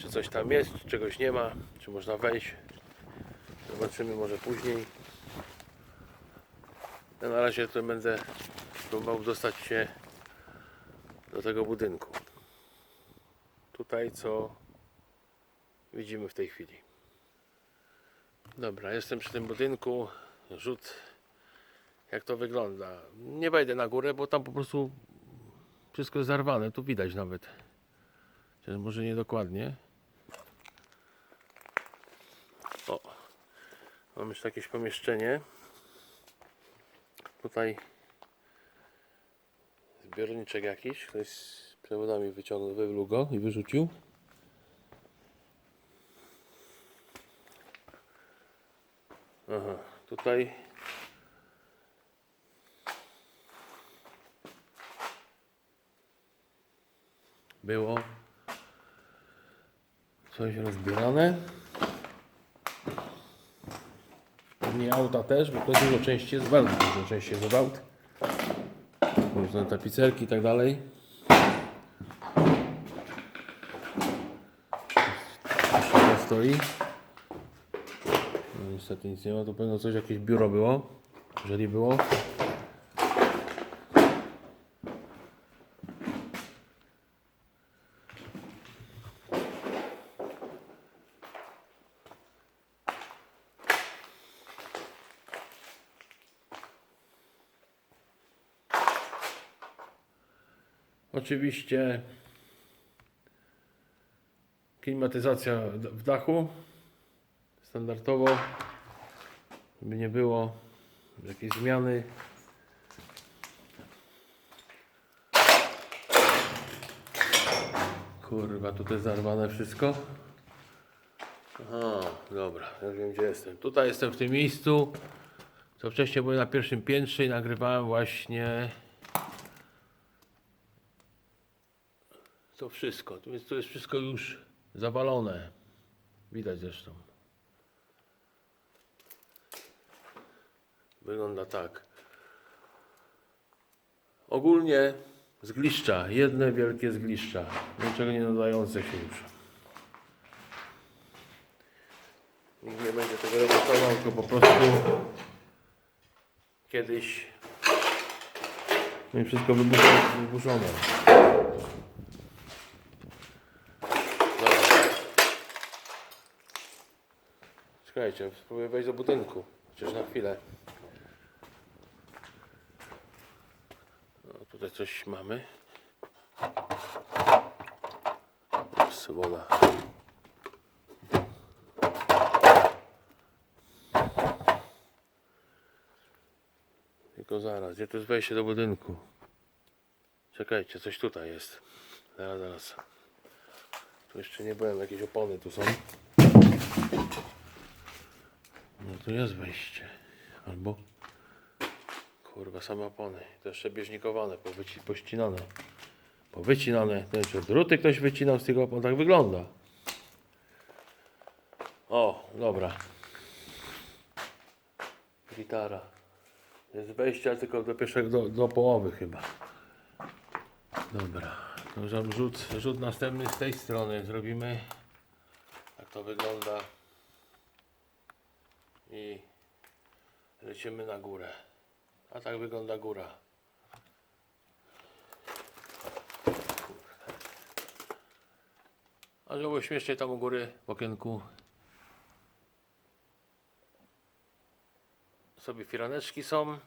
czy coś tam jest, czy czegoś nie ma, czy można wejść. Zobaczymy może później. Ja na razie to będę próbował dostać się do tego budynku. Tutaj co widzimy w tej chwili. Dobra, jestem przy tym budynku. Rzut jak to wygląda. Nie wejdę na górę, bo tam po prostu wszystko jest zarwane. Tu widać nawet. Chociaż może nie O, mam jeszcze jakieś pomieszczenie. Tutaj zbiorniczek jakiś. Ktoś z przewodami wyciągnął, wyluł go i wyrzucił. Aha, tutaj było coś rozbierane. Nie auta też, bo to dużo części jest welt, dużo części jest. Różne tapicerki i tak dalej. To stoi. No niestety nic nie ma, to pewno coś, jakieś biuro było. Jeżeli było. Oczywiście klimatyzacja w dachu standardowo, żeby nie było jakiejś zmiany. Kurwa, tutaj zarwane wszystko. Aha, dobra, już wiem gdzie jestem. Tutaj jestem w tym miejscu, co wcześniej byłem na pierwszym piętrze i nagrywałem właśnie to wszystko. Jest, tu jest wszystko już zawalone. Widać zresztą. Wygląda tak. Ogólnie zgliszcza, jedne wielkie zgliszcza, niczego nie nadające się już. Nikt nie będzie tego remontował, tylko po prostu kiedyś no i wszystko wybucho- wyburzone. Dobra. Czekajcie, spróbuję wejść do budynku. Chociaż na chwilę. No, tutaj coś mamy. Woda. Tylko zaraz, gdzie tu jest wejście do budynku? Czekajcie, coś tutaj jest. Zaraz, zaraz. Tu jeszcze nie byłem, jakieś opony tu są. No tu jest wejście. Albo... Kurwa, same opony. To jeszcze bieżnikowane, powyci- pościnane. Powycinane. To jeszcze druty ktoś wycinał z tych opon. Tak wygląda. O, dobra. Gitara. Jest wejście, tylko do pierwszego, do, do połowy chyba. Dobra. To rzut, rzut następny z tej strony zrobimy. Jak to wygląda. I lecimy na górę. A tak wygląda góra. A żeby było śmiesznie tam u góry w okienku sobie firaneczki są.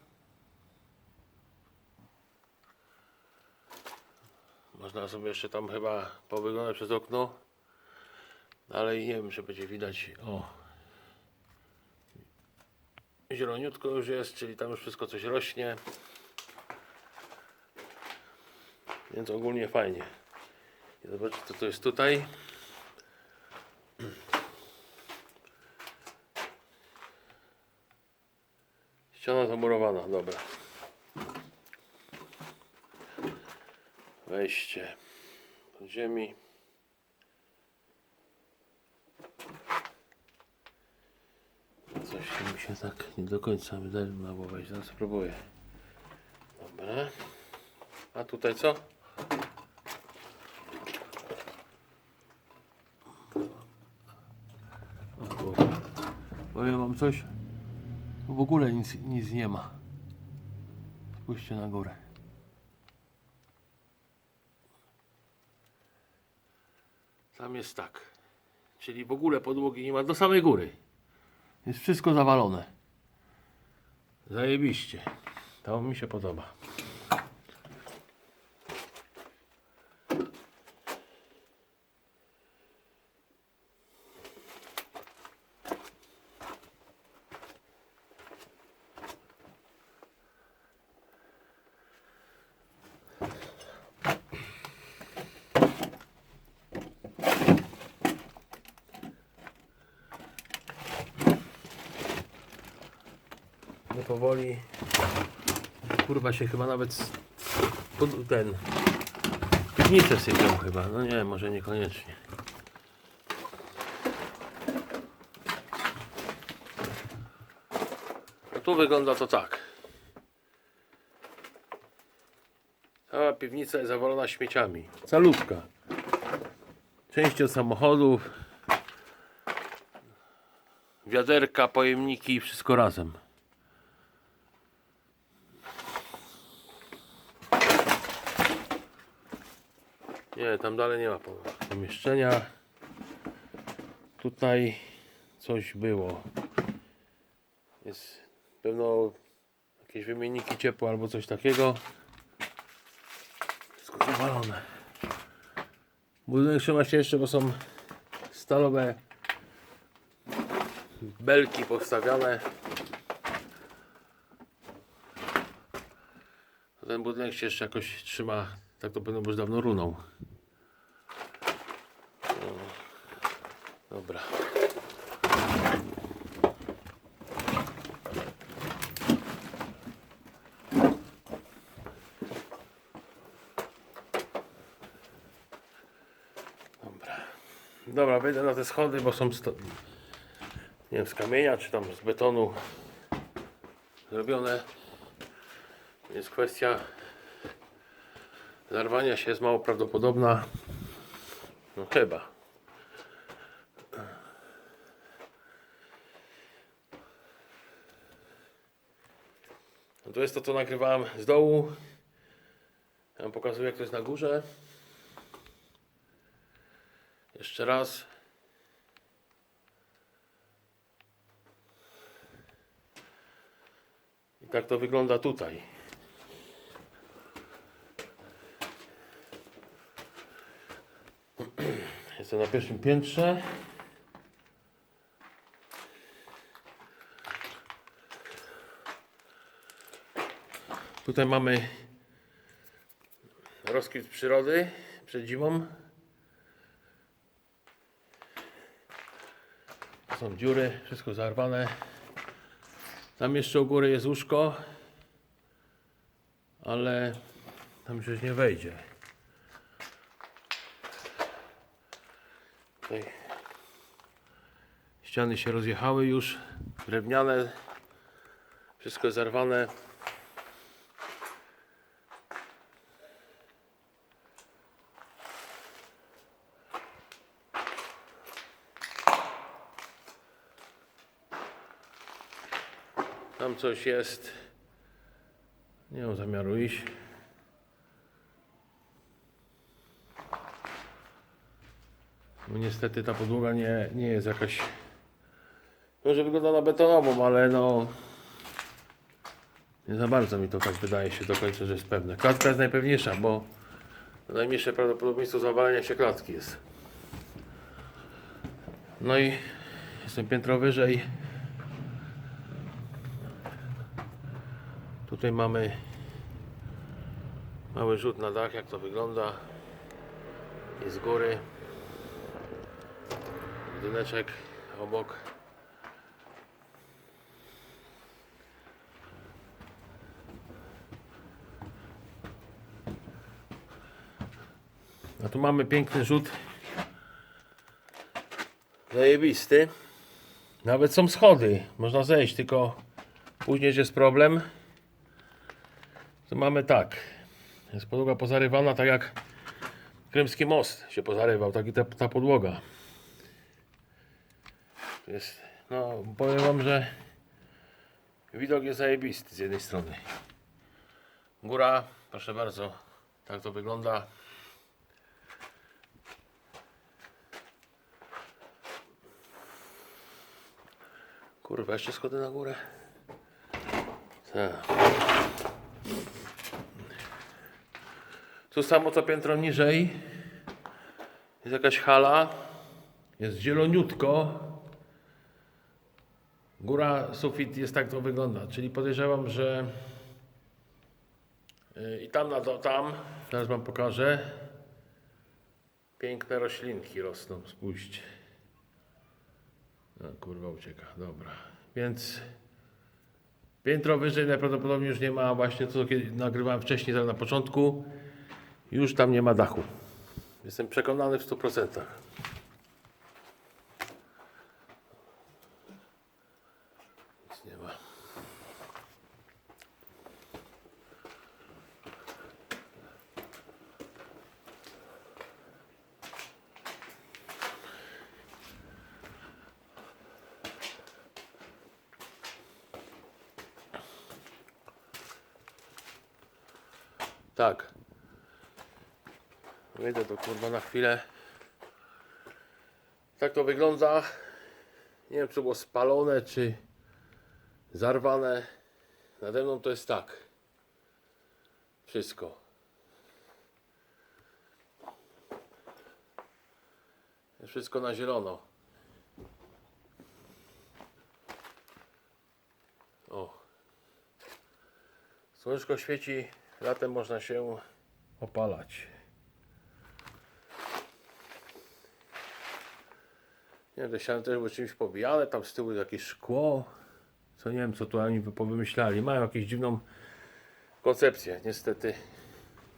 Można sobie jeszcze tam chyba powyglądać przez okno. Ale i nie wiem, czy będzie widać. O, zieloniutko już jest, czyli tam już wszystko coś rośnie. Więc ogólnie fajnie. I zobaczcie co to jest tutaj. Ściana zamurowana, dobra. Wejście do ziemi. Coś mi się tak nie do końca wydaje, no bo wejść, zaraz spróbuję. Dobra. A tutaj co? Powiem wam coś. W ogóle nic, nic nie ma. Spójrzcie na górę. Tam jest tak. Czyli w ogóle podłogi nie ma do samej góry. Jest wszystko zawalone. Zajebiście. To mi się podoba. Powoli. Kurwa się chyba nawet pod, ten. Piwnicę sypią chyba. No nie, może niekoniecznie. No tu wygląda to tak. Cała piwnica jest zawalona śmieciami. Calutka. Części od samochodów. Wiaderka, pojemniki, wszystko razem. Nie, tam dalej nie ma po- pomieszczenia. Tutaj coś było. Jest pewno jakieś wymienniki ciepła albo coś takiego. Wszystko zawalone. Budynek trzyma się jeszcze, bo są stalowe belki postawiane. Ten budynek się jeszcze jakoś trzyma, tak to pewno już dawno runął. Dobra. Dobra. Dobra, wejdę na te schody, bo są sto... nie wiem, z kamienia czy tam z betonu zrobione. Jest kwestia zarwania się jest mało prawdopodobna. No chyba. No to nagrywałem z dołu. Ja wam pokazuję, jak to jest na górze. Jeszcze raz. I tak to wygląda tutaj. Jestem na pierwszym piętrze. Tutaj mamy rozkwit przyrody przed zimą. Są dziury, wszystko zarwane. Tam jeszcze u góry jest łóżko, ale tam już nie wejdzie. Tutaj ściany się rozjechały już, drewniane, wszystko zarwane. Tam coś jest. Nie mam zamiaru iść. No niestety ta podłoga nie, nie jest jakaś. Może wygląda na betonową, ale no. Nie za bardzo mi to tak wydaje się do końca, że jest pewne. Klatka jest najpewniejsza, bo najmniejsze prawdopodobieństwo zawalenia się klatki jest. No i jestem piętro wyżej. Tutaj mamy mały rzut na dach, jak to wygląda. I z góry budyneczek obok. A tu mamy piękny rzut. Zajebisty. Nawet są schody. Można zejść, tylko później jest problem. To mamy tak. Jest podłoga pozarywana tak jak Krymski most się pozarywał, tak i ta, ta podłoga. Jest, no powiem wam, że widok jest zajebisty z jednej strony. Góra, proszę bardzo, tak to wygląda. Kurwa, jeszcze schody na górę. Tak. Tu samo co piętro niżej. Jest jakaś hala. Jest zieloniutko. Góra, sufit jest tak to wygląda. Czyli podejrzewam, że yy, i tam na do, tam, teraz wam pokażę. Piękne roślinki rosną, spójrzcie. No, kurwa ucieka, dobra. Więc piętro wyżej najprawdopodobniej już nie ma właśnie to, co nagrywałem wcześniej, na początku. Już tam nie ma dachu. Jestem przekonany w 100%. Nic nie ma. Tak. Wyjdę to kurwa na chwilę. Tak to wygląda. Nie wiem, czy było spalone, czy zarwane. Nade mną to jest tak. Wszystko. Wszystko na zielono. O. Słoneczko świeci, latem można się opalać. Nie te ściany też były czymś pobijane, tam z tyłu jakieś szkło. Co nie wiem, co tu oni powymyślali. Mają jakąś dziwną koncepcję, niestety.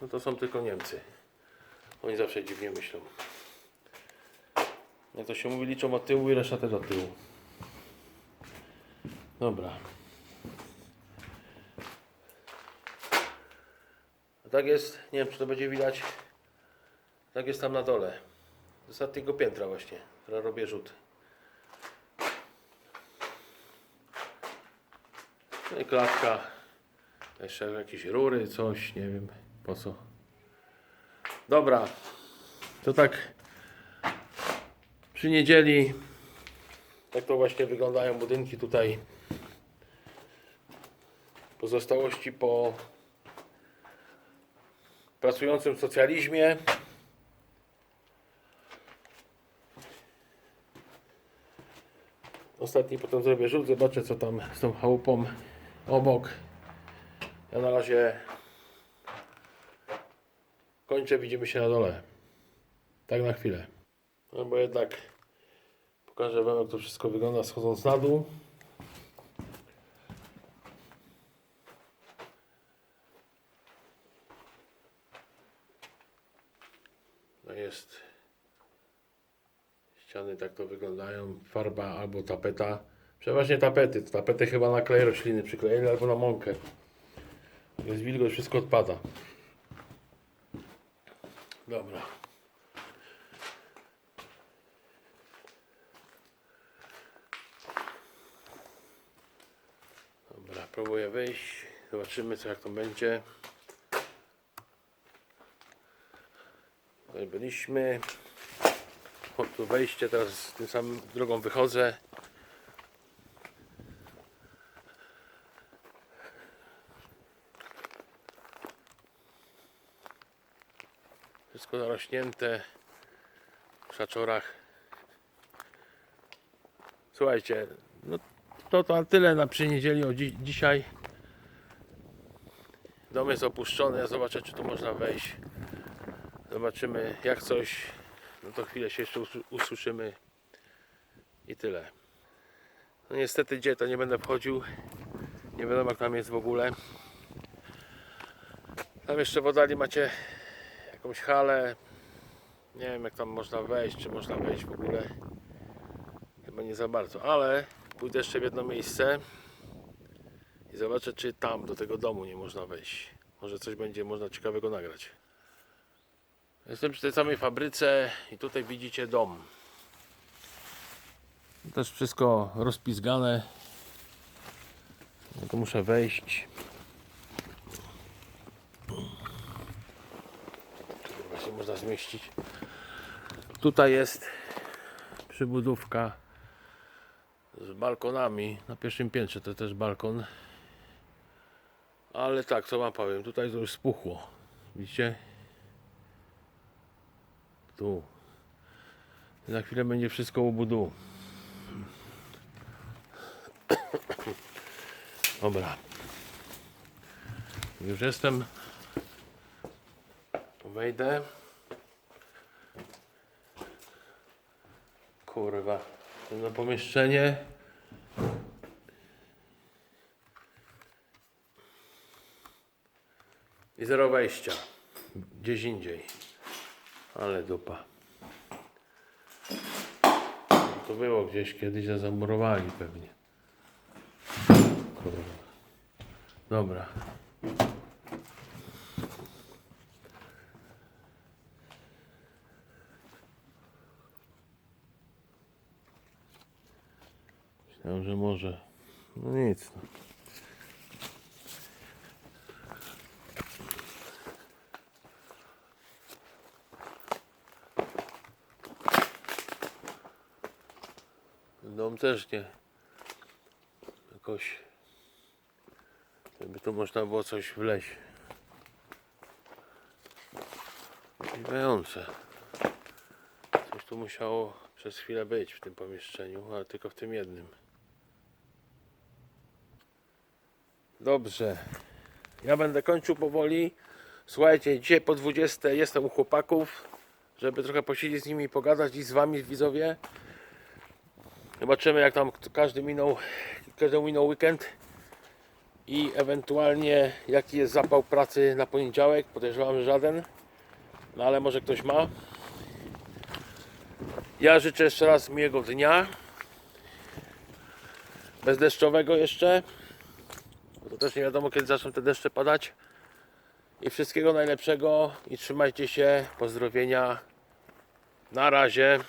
No to są tylko Niemcy. Oni zawsze dziwnie myślą. Jak to się mówi, liczą od tyłu i reszta też od tyłu. Dobra. A tak jest, nie wiem czy to będzie widać. Tak jest tam na dole. Z ostatniego piętra właśnie. Teraz robię rzut. No i klatka. Jeszcze jakieś rury, coś, nie wiem po co. Dobra. To tak przy niedzieli tak to właśnie wyglądają budynki tutaj. Pozostałości po pracującym socjalizmie. Ostatni potem zrobię rzut, zobaczę co tam z tą chałupą obok. Ja na razie kończę, widzimy się na dole. Tak na chwilę. No bo jednak pokażę wam jak to wszystko wygląda schodząc na dół. No jest Ściany tak to wyglądają. Farba albo tapeta. Przeważnie tapety. Tapety chyba na klej rośliny przyklejeni albo na mąkę. Jest wilgoć, wszystko odpada. Dobra. Dobra, próbuję wyjść. Zobaczymy co jak to będzie. Tutaj byliśmy. Tu wejście, teraz tym samym drogą wychodzę. Wszystko zarośnięte w szaczorach. Słuchajcie, no to, to tyle na przy niedzieli o dzi dzisiaj. Dom jest opuszczony, ja zobaczę czy tu można wejść. Zobaczymy jak coś no to chwilę się jeszcze usły- usłyszymy i tyle. No niestety gdzie to nie będę wchodził. Nie wiadomo jak tam jest w ogóle. Tam jeszcze w oddali macie jakąś halę. Nie wiem jak tam można wejść, czy można wejść w ogóle. Chyba nie za bardzo, ale pójdę jeszcze w jedno miejsce i zobaczę czy tam do tego domu nie można wejść. Może coś będzie można ciekawego nagrać. Jestem przy tej samej fabryce i tutaj widzicie dom. Też wszystko rozpizgane. No to muszę wejść. Kurwa się można zmieścić. Tutaj jest przybudówka z balkonami. Na pierwszym piętrze to też balkon. Ale tak, co wam powiem, tutaj to już spuchło. Widzicie? Tu. Za chwilę będzie wszystko u budu. Dobra. Już jestem. Wejdę. Kurwa. To pomieszczenie. I zero wejścia. Gdzieś indziej. Ale dupa. To było gdzieś kiedyś, a zamurowali pewnie. Kurwa. Dobra. Myślałem, że może. No nic. No. Dom też nie. Jakoś. Jakby tu można było coś wleźć. Dziwiające. Coś tu musiało przez chwilę być w tym pomieszczeniu, ale tylko w tym jednym. Dobrze. Ja będę kończył powoli. Słuchajcie, dzisiaj po 20 jestem u chłopaków, żeby trochę posiedzieć z nimi pogadać i z wami widzowie. Zobaczymy jak tam każdy minął, każdy minął weekend i ewentualnie jaki jest zapał pracy na poniedziałek. Podejrzewam, że żaden, no ale może ktoś ma. Ja życzę jeszcze raz miłego dnia. Bezdeszczowego jeszcze. Bo to też nie wiadomo kiedy zaczną te deszcze padać. I wszystkiego najlepszego i trzymajcie się. Pozdrowienia. Na razie.